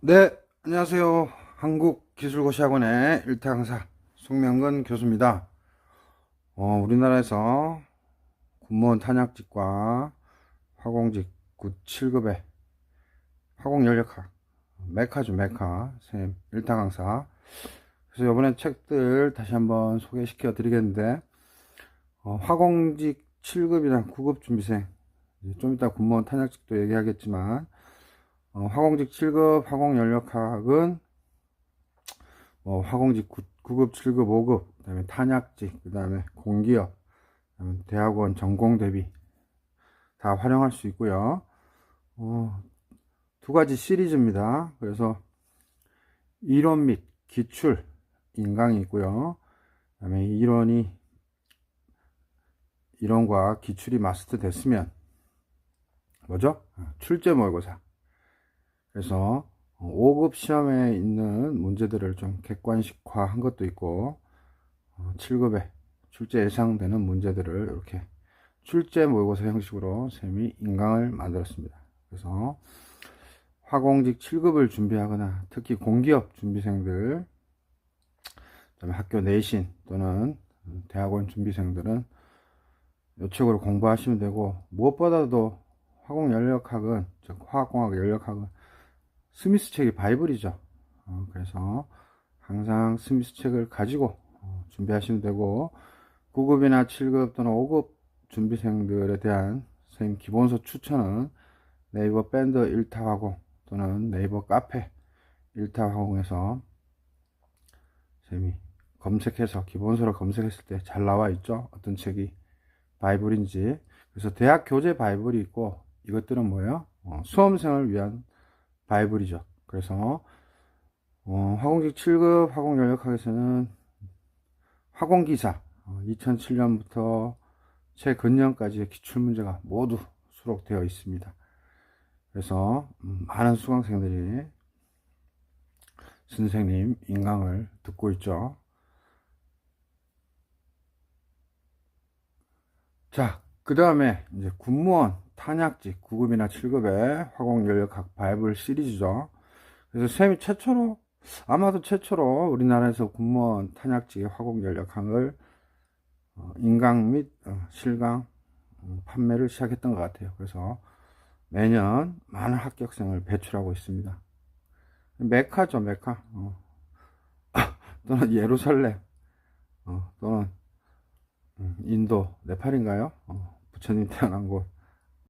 네, 안녕하세요. 한국기술고시학원의 일타 강사 송명근 교수입니다. 어, 우리나라에서 군무원 탄약직과 화공직 9, 7급의 화공연력학 메카죠 메카 선생님 일타 강사 그래서 이번에 책들 다시 한번 소개시켜 드리겠는데 어, 화공직 7급이랑 9급 준비생 좀 이따 군무원 탄약직도 얘기하겠지만 어, 화공직 7급 화공연력학은 뭐 화공직 9, 급 7급, 5급, 그 다음에 탄약직, 그 다음에 공기업, 그다음에 대학원 전공 대비 다 활용할 수 있고요. 어, 두 가지 시리즈입니다. 그래서 이론 및 기출 인강이 있고요. 그 다음에 이론이 이론과 기출이 마스터 됐으면 뭐죠? 어, 출제 모의고사. 그래서 5급 시험에 있는 문제들을 좀 객관식화 한 것도 있고 7급에 출제 예상되는 문제들을 이렇게 출제 모의고사 형식으로 쌤이 인강을 만들었습니다. 그래서 화공직 7급을 준비하거나 특히 공기업 준비생들 학교 내신 또는 대학원 준비생들은 이 책으로 공부하시면 되고 무엇보다도 화공연력학은 즉 화학공학 연력학은 스미스 책이 바이블이죠. 어, 그래서 항상 스미스 책을 가지고 어, 준비하시면 되고 9급이나 7급 또는 5급 준비생들에 대한 선생님 기본서 추천은 네이버 밴드 1타화공 또는 네이버 카페 1타화공에서 선생님이 검색해서 기본서를 검색했을 때 잘 나와 있죠. 어떤 책이 바이블인지. 그래서 대학 교재 바이블이 있고 이것들은 뭐예요? 어, 수험생을 위한 바이블이죠. 그래서 어, 화공직 7급 화공연력학에서는 화공기사 어, 2007년부터 최근년까지의 기출문제가 모두 수록되어 있습니다. 그래서 음, 많은 수강생들이 선생님 인강을 듣고 있죠. 자, 그 다음에 이제 군무원 탄약직 9급이나 7급의 화공연력학 바이블 시리즈죠. 그래서 쌤이 최초로 아마도 최초로 우리나라에서 군무원 탄약직의 화공연력학을 어, 인강 및 어, 실강 음, 판매를 시작했던 것 같아요. 그래서 매년 많은 합격생을 배출하고 있습니다. 메카죠, 메카. 어. 또는 예루살렘, 어, 또는 음, 인도, 네팔인가요? 어, 부처님 태어난 곳.